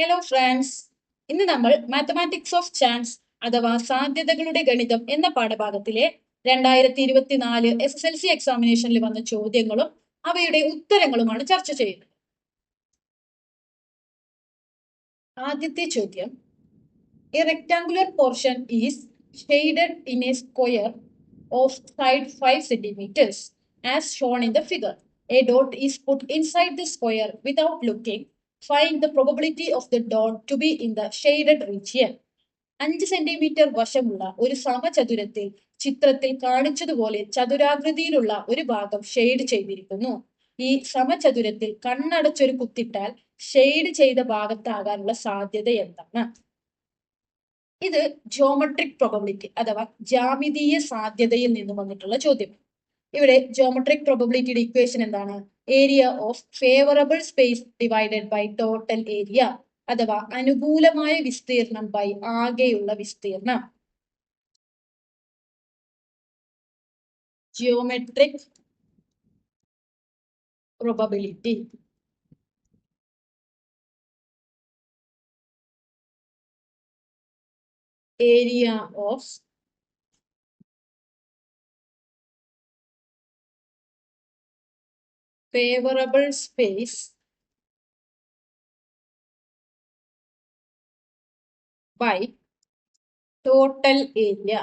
Hello friends ഇന്ന് നമ്മൾ mathematics of chance അഥവാ സാധ്യതകളുടെ ഗണിതം എന്ന പാഠഭാഗത്തിലെ രണ്ടായിരത്തി ഇരുപത്തിനാല് എസ് എസ് എൽ സി എക്സാമിനേഷനിൽ വന്ന ചോദ്യങ്ങളും അവയുടെ ഉത്തരങ്ങളുമാണ് ചർച്ച ചെയ്യുന്നത്. ആദ്യത്തെ ചോദ്യം. A rectangular portion is shaded in a square of side five centimetres as shown in the figure a dot is put inside the square without looking find the probability of the dot to be in the shaded region അഞ്ച് centimetre വശമുള്ള ഒരു സമചതുരത്തിൽ ചിത്രത്തിൽ കാണിച്ചതുപോലെ ചതുരാകൃതിയിലുള്ള ഒരു ഭാഗം shade ചെയ്തിരിക്കുന്നു. ഈ സമചതുരത്തിൽ കണ്ണടച്ചൊരു കുത്തിട്ടാൽ ഷെയ്ഡ് ചെയ്ത ഭാഗത്താകാനുള്ള സാധ്യത എന്താണ്? ഇത് ജോമെട്രിക് പ്രോബിലിറ്റി അഥവാ ജാമിതീയ സാധ്യതയിൽ നിന്ന് വന്നിട്ടുള്ള ചോദ്യം. ഇവിടെ ജോമെട്രിക് പ്രോബിലിറ്റിയുടെ ഇക്വേഷൻ എന്താണ്? Area of favourable space divided by total area അഥവാ അനുകൂലമായ വിസ്തീർണം ബൈ ആകെയുള്ള വിസ്തീർണം geometric probability. Area of favorable space. By total area.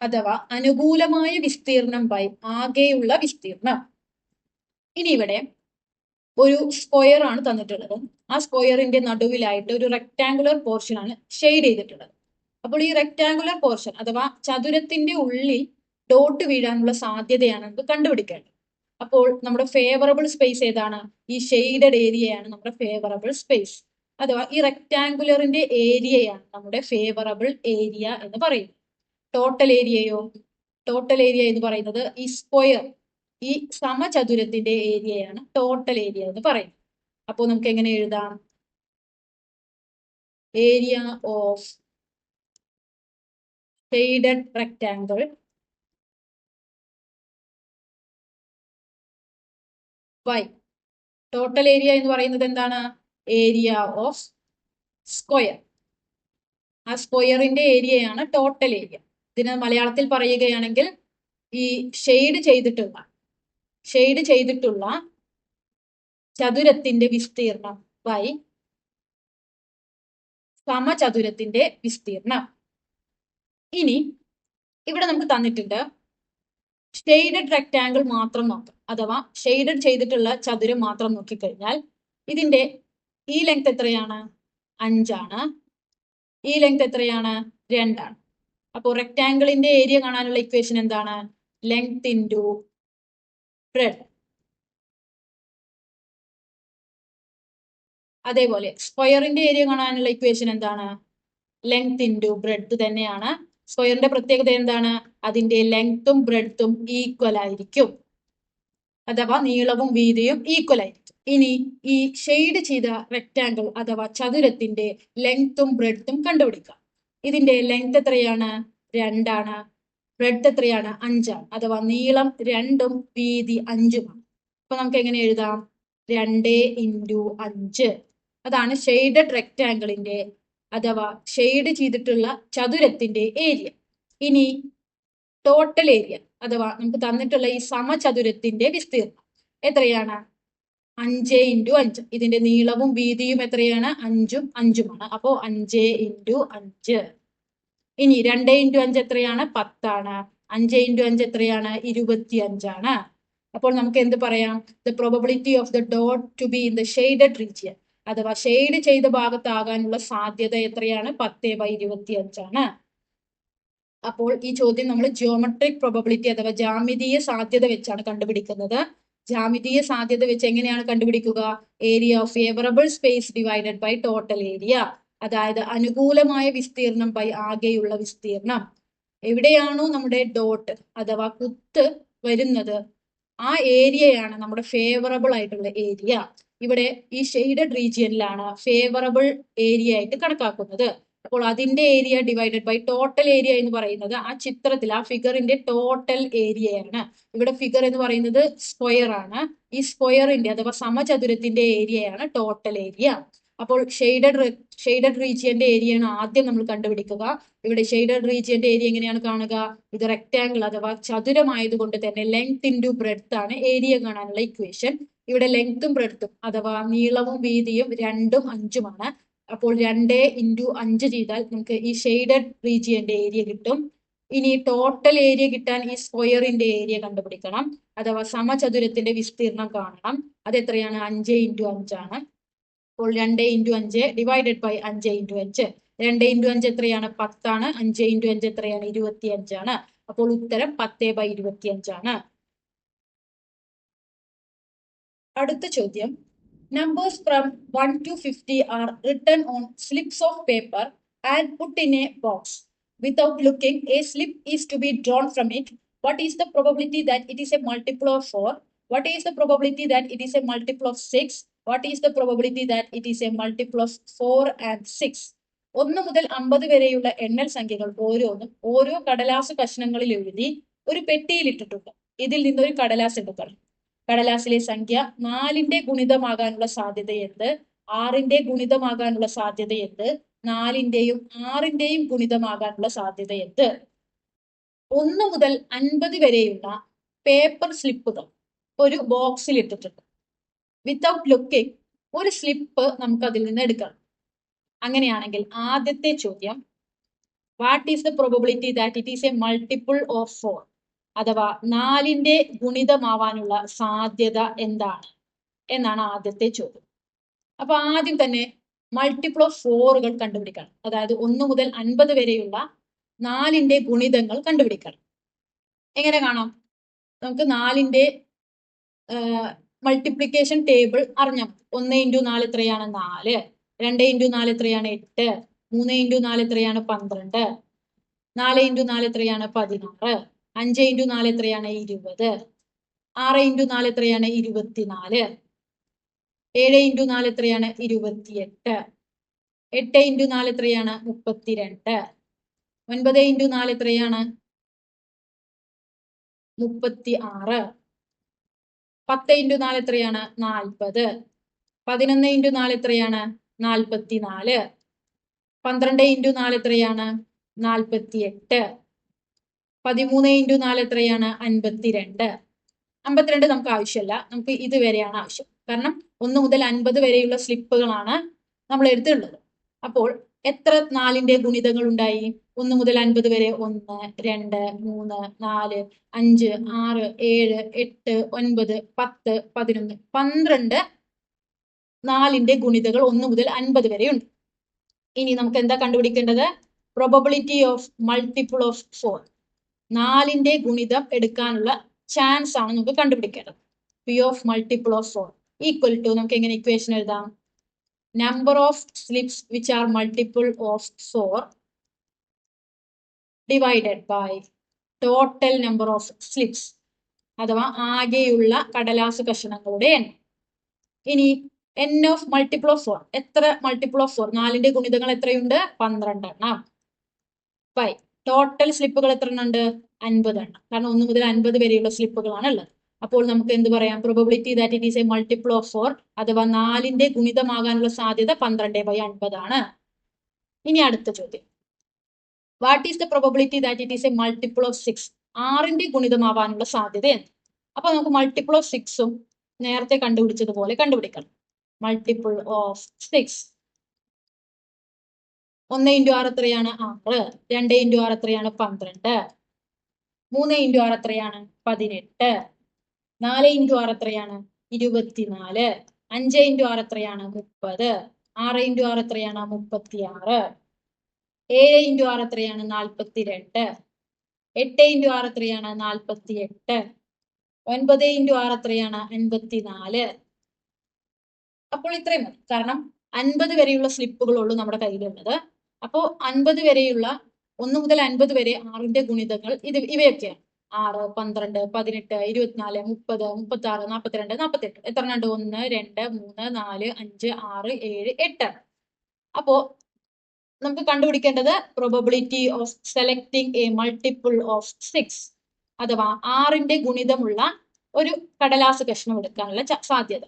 അഥവാ അനുകൂലമായ വിസ്തീർണം ബൈ ആകെയുള്ള വിസ്തീർണം ഇനി ഇവിടെ ഒരു സ്ക്വയർ ആണ് തന്നിട്ടുള്ളത്. ആ സ്ക്വയറിന്റെ നടുവിലായിട്ട് ഒരു റെക്ടാങ്കുലർ പോർഷൻ ആണ് ഷെയ്ഡ് ചെയ്തിട്ടുള്ളത്. അപ്പോൾ ഈ റെക്ടാങ്കുലർ പോർഷൻ അഥവാ ചതുരത്തിന്റെ ഉള്ളിൽ ഡോട്ട് വീഴാനുള്ള സാധ്യതയാണ് നമുക്ക് കണ്ടുപിടിക്കേണ്ടത്. അപ്പോൾ നമ്മുടെ ഫേവറബിൾ സ്പേസ് ഏതാണ്? ഈ ഷെയ്ഡഡ് ഏരിയയാണ് നമ്മുടെ ഫേവറബിൾ സ്പേസ് അഥവാ ഈ റെക്റ്റാങ്കുലറിന്റെ ഏരിയയാണ് നമ്മുടെ ഫേവറബിൾ ഏരിയ എന്ന് പറയുന്നത്. ടോട്ടൽ ഏരിയയോ ടോട്ടൽ ഏരിയ എന്ന് പറയുന്നത് ഈ സ്ക്വയർ ഈ സമചതുരത്തിന്റെ ഏരിയയാണ് ടോട്ടൽ ഏരിയ എന്ന് പറയുന്നത്. അപ്പോൾ നമുക്ക് എങ്ങനെ എഴുതാം? Area of shaded rectangle by total area എന്ന് പറയുന്നത് എന്താണ്? ഏരിയ ഓഫ് സ്ക്വയർ ആ സ്ക്വയറിന്റെ ഏരിയയാണ് ടോട്ടൽ ഏരിയ ഇതിന് മലയാളത്തിൽ പറയുകയാണെങ്കിൽ ഈ ഷെയ്ഡ് ചെയ്തിട്ടുള്ള ഷെയ്ഡ് ചെയ്തിട്ടുള്ള ചതുരത്തിന്റെ വിസ്തീർണം ബൈ സമചതുരത്തിന്റെ വിസ്തീർണം ഇനി ഇവിടെ നമുക്ക് തന്നിട്ടുണ്ട് ഷെയ്ഡഡ് റെക്റ്റാങ്കിൾ മാത്രം നോക്കാം അഥവാ ഷെയ്ഡഡ് ചെയ്തിട്ടുള്ള ചതുരം മാത്രം നോക്കിക്കഴിഞ്ഞാൽ ഇതിന്റെ ഈ ലെങ്ത് എത്രയാണ്? അഞ്ചാണ്. ഈ ലെങ്ത് എത്രയാണ്? രണ്ടാണ്. അപ്പോൾ റെക്ടാങ്കിളിന്റെ ഏരിയ കാണാനുള്ള ഇക്വേഷൻ എന്താണ്? ലെങ്ത് ഇന്റു ബ്രെഡ് അതേപോലെ സ്ക്വയറിന്റെ ഏരിയ കാണാനുള്ള ഇക്വേഷൻ എന്താണ്? ലെങ്ത് ഇന്റു ബ്രെഡ് തന്നെയാണ്. സ്ക്വയറിന്റെ പ്രത്യേകത എന്താണ്? അതിന്റെ ലെങ്ത്തും ബ്രെഡ്ത്തും ഈക്വൽ ആയിരിക്കും. അഥവാ നീളവും വീതിയും ഈക്വൽ ആയിരിക്കും. ഇനി ഈ ഷെയ്ഡ് ചെയ്ത റെക്റ്റാങ്കിൾ അഥവാ ചതുരത്തിന്റെ ലെങ്ത്തും ബ്രെഡ്ത്തും കണ്ടുപിടിക്കാം ഇതിന്റെ ലെങ്ത് എത്രയാണ്? രണ്ടാണ്. ബ്രെഡ് എത്രയാണ്? അഞ്ചാണ്. അഥവാ നീളം രണ്ടും വീതി അഞ്ചുമാണ്. അപ്പൊ നമുക്ക് എങ്ങനെ എഴുതാം? രണ്ട് ഇന്റു അഞ്ച്. അതാണ് ഷെയ്ഡഡ് റെക്റ്റാങ്കിളിന്റെ അഥവാ ഷെയ്ഡ് ചെയ്തിട്ടുള്ള ചതുരത്തിന്റെ ഏരിയ ഇനി ടോട്ടൽ ഏരിയ അഥവാ നമുക്ക് തന്നിട്ടുള്ള ഈ സമചതുരത്തിന്റെ വിസ്തീർണം എത്രയാണ്? അഞ്ച് ഇന്റു അഞ്ച്. ഇതിന്റെ നീളവും വീതിയും എത്രയാണ്? അഞ്ചും അഞ്ചുമാണ്. അപ്പോ അഞ്ച് ഇന്റു അഞ്ച്. ഇനി രണ്ട് ഇന്റു അഞ്ച് എത്രയാണ്? പത്താണ്. അഞ്ച് ഇന്റു അഞ്ച് എത്രയാണ്? ഇരുപത്തി അഞ്ചാണ് അപ്പോൾ നമുക്ക് എന്ത് പറയാം? The probability of the dot to be in the shaded region അഥവാ ഷെയ്ഡ് ചെയ്ത ഭാഗത്താകാനുള്ള സാധ്യത എത്രയാണ്? പത്ത് ബൈ ഇരുപത്തി അഞ്ചാണ് അപ്പോൾ ഈ ചോദ്യം നമ്മൾ ജിയോമെട്രിക് പ്രോബബിലിറ്റി അഥവാ ജാമിതീയ സാധ്യത വെച്ചാണ് കണ്ടുപിടിക്കുന്നത്. ജാമിതീയ സാധ്യത വെച്ച് എങ്ങനെയാണ് കണ്ടുപിടിക്കുക? Area of favourable space divided by total area അതായത് അനുകൂലമായ വിസ്തീർണം ബൈ ആകെയുള്ള വിസ്തീർണം എവിടെയാണോ നമ്മുടെ ഡോട്ട് അഥവാ കുത്ത് വരുന്നത് ആ ഏരിയയാണ് നമ്മുടെ ഫേവറബിൾ ആയിട്ടുള്ള ഏരിയ ഇവിടെ ഈ ഷെയ്ഡഡ് റീജിയനിലാണ് ഫേവറബിൾ ഏരിയ ആയിട്ട് കണക്കാക്കുന്നത്. അപ്പോൾ അതിന്റെ area divided by total area എന്ന് പറയുന്നത് ആ ചിത്രത്തിൽ ആ ഫിഗറിന്റെ ടോട്ടൽ ഏരിയയാണ് ഇവിടെ ഫിഗർ എന്ന് പറയുന്നത് സ്ക്വയർ ആണ്. ഈ സ്ക്വയറിന്റെ അഥവാ സമചതുരത്തിന്റെ ഏരിയയാണ് ടോട്ടൽ ഏരിയ അപ്പോൾ ഷെയ്ഡഡ് ഷെയ്ഡഡ് റീജിയന്റെ ഏരിയയാണ് ആദ്യം നമ്മൾ കണ്ടുപിടിക്കുക. ഇവിടെ ഷെയ്ഡഡ് റീജിയന്റെ ഏരിയ എങ്ങനെയാണ് കാണുക? ഇത് റെക്ടാംഗിൾ അഥവാ ചതുരമായതുകൊണ്ട് തന്നെ ലെങ്ത് ഇന്റു ബ്രെഡ്ത്ത് ആണ് ഏരിയ കാണാനുള്ള ഇക്വേഷൻ ഇവിടെ ലെങ്ത്തും ബ്രെഡ്ത്തും അഥവാ നീളവും വീതിയും രണ്ടും അഞ്ചുമാണ്. അപ്പോൾ രണ്ട് ഇന്റു അഞ്ച് ചെയ്താൽ നമുക്ക് ഈ ഷെയ്ഡഡ് റീജിയന്റെ ഏരിയ കിട്ടും. ഇനി ടോട്ടൽ ഏരിയ കിട്ടാൻ ഈ സ്ക്വയറിന്റെ ഏരിയ കണ്ടുപിടിക്കണം. അഥവാ സമചതുരത്തിന്റെ വിസ്തീർണം കാണണം. അത് എത്രയാണ്? അഞ്ച് ഇന്റു അഞ്ചാണ്. അപ്പോൾ രണ്ട് ഇന്റു അഞ്ച് ഡിവൈഡഡ് ബൈ അഞ്ച് ഇന്റു അഞ്ച്. രണ്ട് ഇന്റു അഞ്ച് എത്രയാണ്? പത്താണ്. അഞ്ച് ഇന്റു അഞ്ച് എത്രയാണ്? ഇരുപത്തി അഞ്ചാണ് അപ്പോൾ ഉത്തരം പത്ത് ബൈ ഇരുപത്തി അഞ്ചാണ് അടുത്ത ചോദ്യം. Numbers from one to fifty are written on slips of paper and put in a box without looking a slip is to be drawn from it what is the probability that it is a multiple of 4 what is the probability that it is a multiple of 6 what is the probability that it is a multiple of 4 and 6 ഒന്ന് മുതൽ അമ്പത് വരെയുള്ള എണ്ണൽ സംഖ്യകൾ ഓരോന്നും ഓരോ കടലാസ് കഷ്ണങ്ങളിൽ എഴുതി ഒരു പെട്ടിയിൽ ഇട്ടിട്ടുണ്ട്. ഇതിൽ നിന്നൊരു കടലാസ് എടുക്കണം കടലാസിലെ സംഖ്യ നാലിന്റെ ഗുണിതമാകാനുള്ള സാധ്യത എന്ത്? ആറിന്റെ ഗുണിതമാകാനുള്ള സാധ്യത എന്ത്? നാലിന്റെയും ആറിന്റെയും ഗുണിതമാകാനുള്ള സാധ്യത എന്ത്? ഒന്ന് മുതൽ അൻപത് വരെയുള്ള പേപ്പർ സ്ലിപ്പുകൾ ഒരു ബോക്സിൽ ഇട്ടിട്ടുണ്ട്. വിത്തൗട്ട് ലുക്കിംഗ് ഒരു സ്ലിപ്പ് നമുക്ക് അതിൽ നിന്ന് എടുക്കണം അങ്ങനെയാണെങ്കിൽ ആദ്യത്തെ ചോദ്യം what is the probability that it is a multiple of four അഥവാ നാലിന്റെ ഗുണിതമാവാനുള്ള സാധ്യത എന്താണ്? എന്നാണ് ആദ്യത്തെ ചോദ്യം. അപ്പൊ ആദ്യം തന്നെ മൾട്ടിപ്പിൾ ഓഫ് ഫോറുകൾ കണ്ടുപിടിക്കണം. അതായത് ഒന്ന് മുതൽ അൻപത് വരെയുള്ള നാലിന്റെ ഗുണിതങ്ങൾ കണ്ടുപിടിക്കണം. എങ്ങനെ കാണാം? നമുക്ക് നാലിന്റെ മൾട്ടിപ്ലിക്കേഷൻ ടേബിൾ അറിഞ്ഞാൽ ഒന്ന് ഇന്റു നാല് എത്രയാണ്? നാല്. രണ്ട് ഇന്റു നാല് എത്രയാണ്? എട്ട്. മൂന്ന് ഇന്റു നാല് എത്രയാണ്? പന്ത്രണ്ട്. നാല് ഇന്റു നാല് എത്രയാണ്? പതിനാറ്. അഞ്ച് ഇന്റു നാല് എത്രയാണ്? ഇരുപത്. ആറ് ഇന്റു നാല് എത്രയാണ്? ഇരുപത്തിനാല്. ഏഴ് ഇന്റു നാല് എത്രയാണ്? ഇരുപത്തിയെട്ട്. എട്ട് ഇന്റു നാല് എത്രയാണ്? മുപ്പത്തിരണ്ട്. ഒൻപത് ഇന്റു നാല് എത്രയാണ്? മുപ്പത്തി ആറ് പത്ത് ഇന്റു നാല് എത്രയാണ്? നാൽപ്പത്. പതിനൊന്ന് ഇന്റു നാല് എത്രയാണ്? നാൽപ്പത്തി നാല് പന്ത്രണ്ട് ഇന്റു നാല് എത്രയാണ്? നാൽപ്പത്തി എട്ട് പതിമൂന്ന് ഇന്റു നാല് എത്രയാണ്? അൻപത്തിരണ്ട്. അമ്പത്തിരണ്ട് നമുക്ക് ആവശ്യമില്ല നമുക്ക് ഇത് വരെയാണ് ആവശ്യം. കാരണം ഒന്ന് മുതൽ അൻപത് വരെയുള്ള സ്ലിപ്പുകളാണ് നമ്മൾ എടുത്തിട്ടുള്ളത്. അപ്പോൾ എത്ര നാലിന്റെ ഗുണിതങ്ങൾ ഉണ്ടായി? ഒന്ന് മുതൽ അൻപത് വരെ ഒന്ന് രണ്ട് മൂന്ന് നാല് അഞ്ച് ആറ് ഏഴ് എട്ട് ഒൻപത് പത്ത് പതിനൊന്ന്. പന്ത്രണ്ട് നാലിന്റെ ഗുണിതകൾ ഒന്ന് മുതൽ അൻപത് വരെ ഉണ്ട്. ഇനി നമുക്ക് എന്താ കണ്ടുപിടിക്കേണ്ടത്? Probability of multiple of four നാലിന്റെ ഗുണിതം എടുക്കാനുള്ള ചാൻസ് ആണ് നമുക്ക് കണ്ടുപിടിക്കേണ്ടത്. P of multiple of four equal to നമുക്ക് എങ്ങനെ ഇക്വേഷൻ എഴുതാം? Number of slips which are multiple of four divided by total number of slips അഥവാ ആകെയുള്ള കടലാസ് കഷണങ്ങളുടെ എണ്ണം. ഇനി N of multiple of four എത്ര മൾട്ടിപ്പിൾ ഓഫ് ഫോർ നാലിന്റെ ഗുണിതങ്ങൾ എത്രയുണ്ട്? പന്ത്രണ്ടെണ്ണം. ബൈ ടോട്ടൽ സ്ലിപ്പുകൾ എത്ര എണ്ണം ഉണ്ട് അൻപത് എണ്ണം കാരണം ഒന്ന് മുതൽ അൻപത് വരെയുള്ള സ്ലിപ്പുകളാണ് ഉള്ളത് അപ്പോൾ നമുക്ക് എന്ത് പറയാം? Probability that it is a multiple of four അഥവാ നാലിന്റെ ഗുണിതമാകാനുള്ള സാധ്യത പന്ത്രണ്ട് ബൈ അൻപതാണ് ഇനി അടുത്ത ചോദ്യം. What is the probability that it is a multiple of six ആറിന്റെ ഗുണിതമാവാനുള്ള സാധ്യത എന്ത്? അപ്പൊ നമുക്ക് മൾട്ടിപ്പിൾ ഓഫ് സിക്സും നേരത്തെ കണ്ടുപിടിച്ചതുപോലെ കണ്ടുപിടിക്കണം. മൾട്ടിപ്പിൾ ഓഫ് സിക്സ് ഒന്ന് ഇന്റു ആറ് എത്രയാണ്? ആറ് രണ്ട് ഇന്റു ആറ് എത്രയാണ്? പന്ത്രണ്ട്. മൂന്ന് ഇന്റു ആറ് എത്രയാണ്? പതിനെട്ട്. നാല് ഇന്റു ആറ് എത്രയാണ്? ഇരുപത്തിനാല്. അഞ്ച് ഇന്റു ആറ് എത്രയാണ്? മുപ്പത്. ആറ് ഇന്റു ആറ് എത്രയാണ്? മുപ്പത്തി ആറ് ഏഴ് ഇന്റു ആറ് എത്രയാണ്? നാൽപ്പത്തിരണ്ട് എട്ട് ഇന്റു ആറ് എത്രയാണ്? നാൽപ്പത്തി എട്ട് ഒൻപത് ഇന്റു ആറ് എത്രയാണ്? അൻപത്തിനാല് അപ്പോൾ ഇത്രയും മതി. കാരണം അൻപത് വരെയുള്ള സ്ലിപ്പുകളുള്ളൂ നമ്മുടെ കയ്യിലുള്ളത്. അപ്പോൾ അൻപത് വരെയുള്ള ഒന്ന് മുതൽ അൻപത് വരെ ആറിന്റെ ഗുണിതങ്ങൾ ഇത് ഇവയൊക്കെയാണ് ആറ് പന്ത്രണ്ട് പതിനെട്ട് ഇരുപത്തിനാല് മുപ്പത് മുപ്പത്തി ആറ് നാൽപ്പത്തിരണ്ട് നാൽപ്പത്തെട്ട് എത്ര ഉണ്ട് ഒന്ന് രണ്ട് മൂന്ന് നാല് അഞ്ച് ആറ് ഏഴ് എട്ട്. അപ്പോ നമുക്ക് കണ്ടുപിടിക്കേണ്ടത് probability of selecting a multiple of six അഥവാ ആറിന്റെ ഗുണിതമുള്ള ഒരു കടലാസ് കഷ്ണം എടുക്കാനുള്ള സാധ്യത.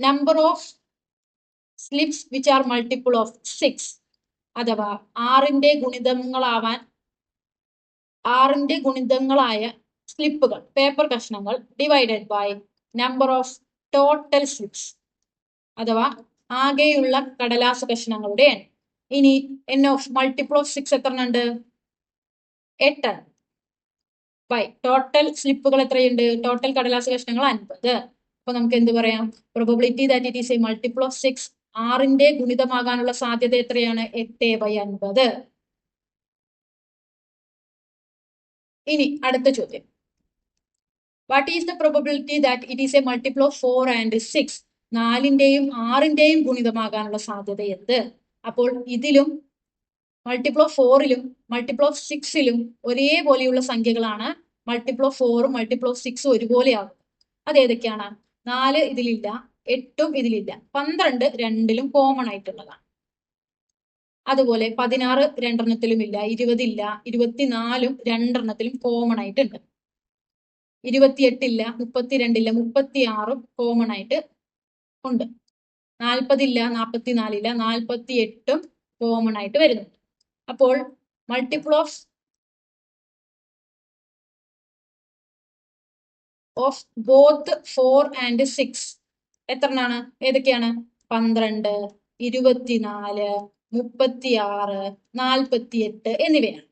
Number of slips which are multiple of six അഥവാ ആറിന്റെ ഗുണിതങ്ങളാവാൻ ആറിന്റെ ഗുണിതങ്ങളായ സ്ലിപ്പുകൾ പേപ്പർ കഷ്ണങ്ങൾ divided by number of total slips അഥവാ ആകെയുള്ള കടലാസ് കഷ്ണങ്ങളുടെ ഇനി N of multiple of six എത്ര ഉണ്ട് എട്ട്. ബൈ ടോട്ടൽ സ്ലിപ്പുകൾ എത്രയുണ്ട്? ടോട്ടൽ കടലാസ് കഷ്ണങ്ങൾ അൻപത്. അപ്പൊ നമുക്ക് എന്ത് പറയാം? Probability that it is a multiple of six ആറിന്റെ ഗുണിതമാകാനുള്ള സാധ്യത എത്രയാണ്? എട്ട് ബൈ അൻപത്. ഇനി അടുത്ത ചോദ്യം. What is the probability that it is a multiple of four and six നാലിന്റെയും ആറിന്റെയും ഗുണിതമാകാനുള്ള സാധ്യത എന്ത്? അപ്പോൾ ഇതിലും മൾട്ടിപ്പിൾ ഓഫ് ഫോറിലും മൾട്ടിപ്പിൾ ഓഫ് സിക്സിലും ഒരേപോലെയുള്ള സംഖ്യകളാണ് മൾട്ടിപ്പിൾ ഓഫ് ഫോറും മൾട്ടിപ്പിൾ ഓഫ് സിക്സും ഒരുപോലെയാകും അത് ഏതൊക്കെയാണ്? നാല് ഇതിലില്ല. എട്ടും ഇതിലില്ല. പന്ത്രണ്ട് രണ്ടിലും കോമൺ ആയിട്ടുള്ളതാണ്. അതുപോലെ പതിനാറ് രണ്ടെണ്ണത്തിലും ഇല്ല ഇരുപതില്ല ഇരുപത്തിനാലും രണ്ടെണ്ണത്തിലും കോമൺ ആയിട്ടുണ്ട്. ഇരുപത്തിയെട്ടില്ല മുപ്പത്തിരണ്ടില്ല മുപ്പത്തിയാറും കോമൺ ആയിട്ട് ഉണ്ട്. നാൽപ്പതില്ല നാൽപ്പത്തിനാലില്ല നാൽപ്പത്തി എട്ടും കോമൺ ആയിട്ട് വരുന്നുണ്ട്. അപ്പോൾ multiple of of both four and six എത്രണ്ണാണ്? ഏതൊക്കെയാണ്? പന്ത്രണ്ട് ഇരുപത്തിനാല് മുപ്പത്തിയാറ് നാൽപ്പത്തിയെട്ട് എന്നിവയാണ്.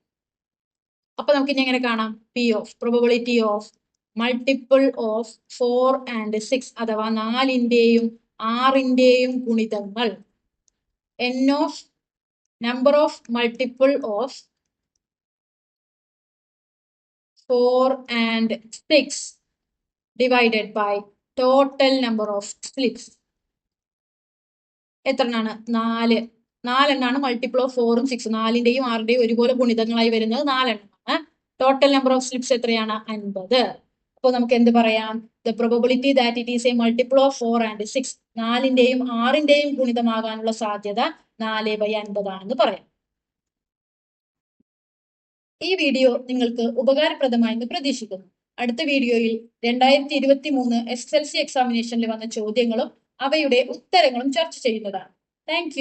അപ്പൊ നമുക്ക് ഇനി എങ്ങനെ കാണാം? P of probability of multiple of four and six അഥവാ നാലിന്റെയും ആറിന്റെയും ഗുണിതങ്ങൾ. N of number of multiple of four and six divided by total number of slips എത്രണ്ണാണ്? നാല്. നാലെണ്ണാണ് മൾട്ടിപ്പിൾ ഓഫ് ഫോറും സിക്സും നാലിന്റെയും ആറിന്റെയും ഒരുപോലെ ഗുണിതങ്ങളായി വരുന്നത് നാലെണ്ണമാണ്. ടോട്ടൽ നമ്പർ ഓഫ് സ്ലിപ്സ് എത്രയാണ്? അൻപത്. അപ്പോൾ നമുക്ക് എന്ത് പറയാം? The probability that it is a multiple of four and six നാലിന്റെയും ആറിന്റെയും ഗുണിതമാകാനുള്ള സാധ്യത നാല് ബൈ അൻപതാണെന്ന് പറയാം. ഈ വീഡിയോ നിങ്ങൾക്ക് ഉപകാരപ്രദമായെന്ന് പ്രതീക്ഷിക്കുന്നു. അടുത്ത വീഡിയോയിൽ രണ്ടായിരത്തി ഇരുപത്തി മൂന്ന് എസ് എൽ സി എക്സാമിനേഷനിൽ വന്ന ചോദ്യങ്ങളും അവയുടെ ഉത്തരങ്ങളും ചർച്ച ചെയ്യുന്നതാണ്. താങ്ക്